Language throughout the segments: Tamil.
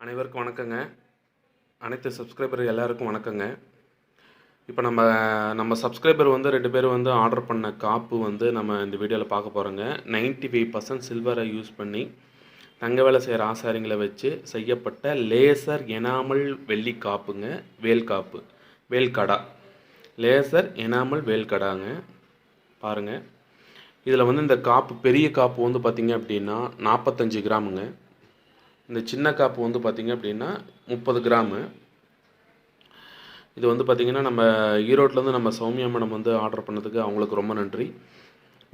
அனைவருக்கும் வணக்கங்க. அனைத்து சப்ஸ்கிரைபர் எல்லாருக்கும் வணக்கங்க. இப்போ நம்ம நம்ம சப்ஸ்கிரைபர் வந்து ரெண்டு பேரும் வந்து ஆர்டர் பண்ண காப்பு வந்து நம்ம இந்த வீடியோவில் பார்க்க போகிறோங்க 95% ஃபைவ் பர்சன்ட் சில்வரை யூஸ் பண்ணி தங்க வேலை செய்கிற ஆசாரிங்களை வச்சு செய்யப்பட்ட லேசர் எனாமல் வெள்ளி காப்புங்க. வேல் காப்பு வேல் கடா. லேசர் எனாமல் வேல் கடாங்க. பாருங்கள் இதில் வந்து இந்த காப்பு பெரிய காப்பு வந்து பார்த்திங்க அப்படின்னா நாற்பத்தஞ்சு கிராமுங்க. இந்த சின்ன காப்பு வந்து பார்த்திங்க அப்படின்னா முப்பது கிராமு. இது வந்து பார்த்திங்கன்னா நம்ம ஈரோட்லேருந்து நம்ம சௌமியா மேடம் வந்து ஆர்டர் பண்ணதுக்கு அவங்களுக்கு ரொம்ப நன்றி.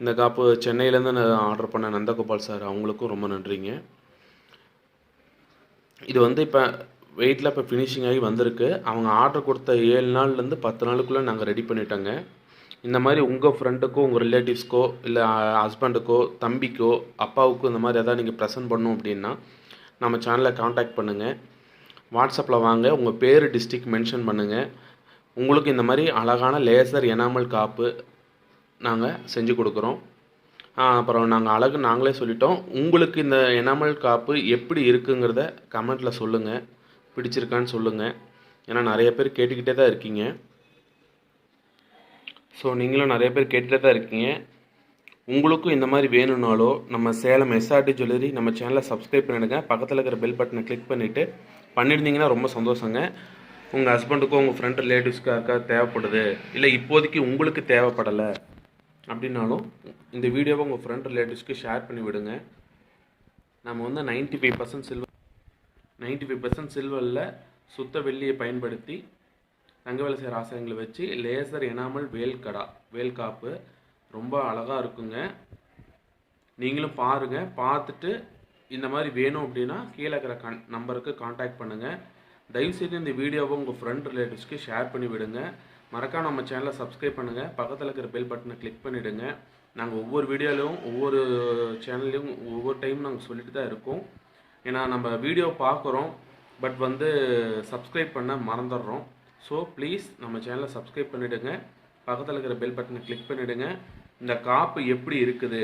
இந்த காப்பு சென்னையிலேருந்து நான் ஆர்டர் பண்ண நந்தகோபால் சார் அவங்களுக்கும் ரொம்ப நன்றிங்க. இது வந்து இப்போ வெயிட்டில் இப்போ ஃபினிஷிங் ஆகி வந்திருக்கு. அவங்க ஆர்டர் கொடுத்த ஏழு நாள்லேருந்து பத்து நாளுக்குள்ளே நாங்கள் ரெடி பண்ணிட்டோங்க. இந்த மாதிரி உங்கள் ஃப்ரெண்டுக்கோ உங்கள் ரிலேட்டிவ்ஸ்க்கோ இல்லை ஹஸ்பண்டுக்கோ தம்பிக்கோ அப்பாவுக்கோ இந்த மாதிரி எதாவது நீங்கள் ப்ரெசன்ட் பண்ணணும் அப்படின்னா நம்ம சேனலை காண்டாக்ட் பண்ணுங்கள் வாட்ஸ்அப்பில் வாங்க உங்கள் பேர் டிஸ்ட்ரிக் மென்ஷன் பண்ணுங்கள் உங்களுக்கு இந்த மாதிரி அழகான லேசர் எனாமல் காப்பு நாங்கள் செஞ்சு கொடுக்குறோம். அப்புறம் நாங்கள் அழகு நாங்களே சொல்லிட்டோம். உங்களுக்கு இந்த எனாமல் காப்பு எப்படி இருக்குங்கிறத கமெண்ட்டில் சொல்லுங்கள் பிடிச்சிருக்கான்னு சொல்லுங்கள் ஏன்னா நிறைய பேர் கேட்டுக்கிட்டே தான் இருக்கீங்க. ஸோ நீங்களும் நிறைய பேர் கேட்டுகிட்டே தான் இருக்கீங்க. உங்களுக்கும் இந்த மாதிரி வேணும்னாலோ நம்ம சேலம் எஸ்ஆர்டி ஜுவல்லரி நம்ம சேனலை சப்ஸ்கிரைப் பண்ணிடுங்க. பக்கத்தில் இருக்கிற பெல் பட்டனை கிளிக் பண்ணிவிட்டு பண்ணியிருந்தீங்கன்னா ரொம்ப சந்தோஷங்க. உங்கள் ஹஸ்பண்டுக்கோ உங்கள் ஃப்ரெண்ட் ரிலேட்டிவ்ஸ்க்கோ யாருக்கா தேவைப்படுது. இல்லை இப்போதைக்கு உங்களுக்கு தேவைப்படலை அப்படின்னாலும் இந்த வீடியோவை உங்கள் ஃப்ரெண்ட் ரிலேட்டிவ்ஸ்க்கு ஷேர் பண்ணி விடுங்க. நம்ம வந்து 95% five percent silver ninety five percent சில்வரில் சுத்த வெள்ளியை பயன்படுத்தி தங்க வேலை செய்கிற ஆசிரியங்களை வச்சு லேசர் எனாமல் வேல் கடா வேல் காப்பு ரொம்ப அழகாக இருக்குங்க. நீங்களும் பாருங்கள் பார்த்துட்டு இந்த மாதிரி வேணும் அப்படின்னா கீழே இருக்கிற கன் நம்பருக்கு காண்டாக்ட் பண்ணுங்கள் தயவுசெய்து இந்த வீடியோவை உங்கள் ஃப்ரெண்ட் ரிலேட்டிவ்ஸ்க்கு ஷேர் பண்ணி விடுங்க. மறக்காம நம்ம சேனலை சப்ஸ்கிரைப் பண்ணுங்கள் பக்கத்தில் இருக்கிற பெல் பட்டனை கிளிக் பண்ணிவிடுங்க நாங்கள் ஒவ்வொரு வீடியோலையும் ஒவ்வொரு சேனல்லையும் ஒவ்வொரு டைம் நாங்கள் சொல்லிட்டு தான் இருக்கோம். ஏன்னா நம்ம வீடியோ பார்க்குறோம். பட் வந்து சப்ஸ்கிரைப் பண்ண மறந்துடுறோம். ஸோ ப்ளீஸ் நம்ம சேனலை சப்ஸ்கிரைப் பண்ணிவிடுங்க பக்கத்தில் இருக்கிற பெல் பட்டனை கிளிக் பண்ணிவிடுங்க இந்த காப்பு எப்படி இருக்குது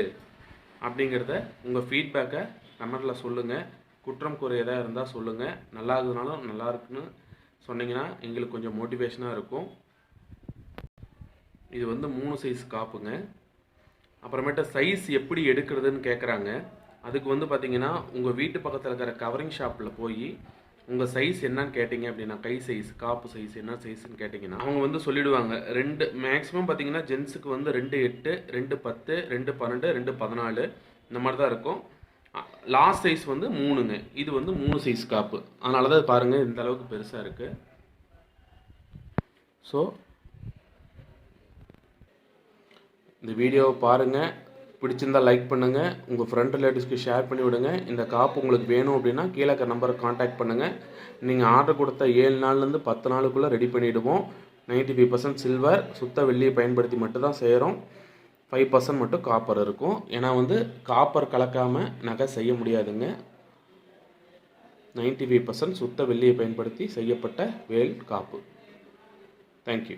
அப்படிங்கிறத உங்கள் ஃபீட்பேக்கை கமெண்டில் சொல்லுங்கள் குற்றம் குறை எதாக இருந்தால் சொல்லுங்கள் நல்லா இருக்குதுனாலும் நல்லா இருக்குன்னு சொன்னீங்கன்னா எங்களுக்கு கொஞ்சம் மோட்டிவேஷனாக இருக்கும். இது வந்து மூணு சைஸ் காப்புங்க. அப்புறமேட்டு சைஸ் எப்படி எடுக்கிறதுன்னு கேட்குறாங்க அதுக்கு வந்து பார்த்தீங்கன்னா உங்கள் வீட்டு பக்கத்தில் இருக்கிற கவரிங் ஷாப்பில் போய் உங்கள் சைஸ் என்னன்னு கேட்டிங்க அப்படின்னா கை சைஸ் காப்பு சைஸ் என்ன சைஸ்ன்னு கேட்டிங்கன்னா அவங்க வந்து சொல்லிடுவாங்க. ரெண்டு மேக்ஸிமம் பார்த்தீங்கன்னா ஜென்ஸுக்கு வந்து ரெண்டு எட்டு ரெண்டு பத்து ரெண்டு பன்னெண்டு ரெண்டு பதினாலு இந்த மாதிரி தான் இருக்கும். லாஸ்ட் சைஸ் வந்து மூணுங்க. இது வந்து மூணு சைஸ் காப்பு. அதனால தான் பாருங்கள் இந்த அளவுக்கு பெருசாக இருக்குது ஸோ இந்த வீடியோவை பாருங்கள் பிடிச்சிருந்தா லைக் பண்ணுங்கள் உங்கள் ஃப்ரெண்ட் ரிலேட்டிவ்ஸ்க்கு ஷேர் பண்ணி விடுங்க. இந்த காப்பு உங்களுக்கு வேணும் அப்படின்னா கீழே இருக்கிற நம்பரை காண்டாக்ட் பண்ணுங்கள் நீங்கள் ஆர்டர் கொடுத்த ஏழு நாள்லேருந்து பத்து நாளுக்குள்ளே ரெடி பண்ணிவிடுவோம் 95% ஃபைவ் பர்சன்ட் சில்வர் சுத்த வெள்ளியை பயன்படுத்தி மட்டும்தான் செய்கிறோம் ஃபைவ் பர்சன்ட் மட்டும் காப்பர் இருக்கும். ஏன்னா வந்து காப்பர் கலக்காமல் நகை செய்ய முடியாதுங்க. 95% ஃபைவ் பர்சன்ட் சுத்த வெள்ளியை பயன்படுத்தி செய்யப்பட்ட வேல் காப்பு. தேங்க்யூ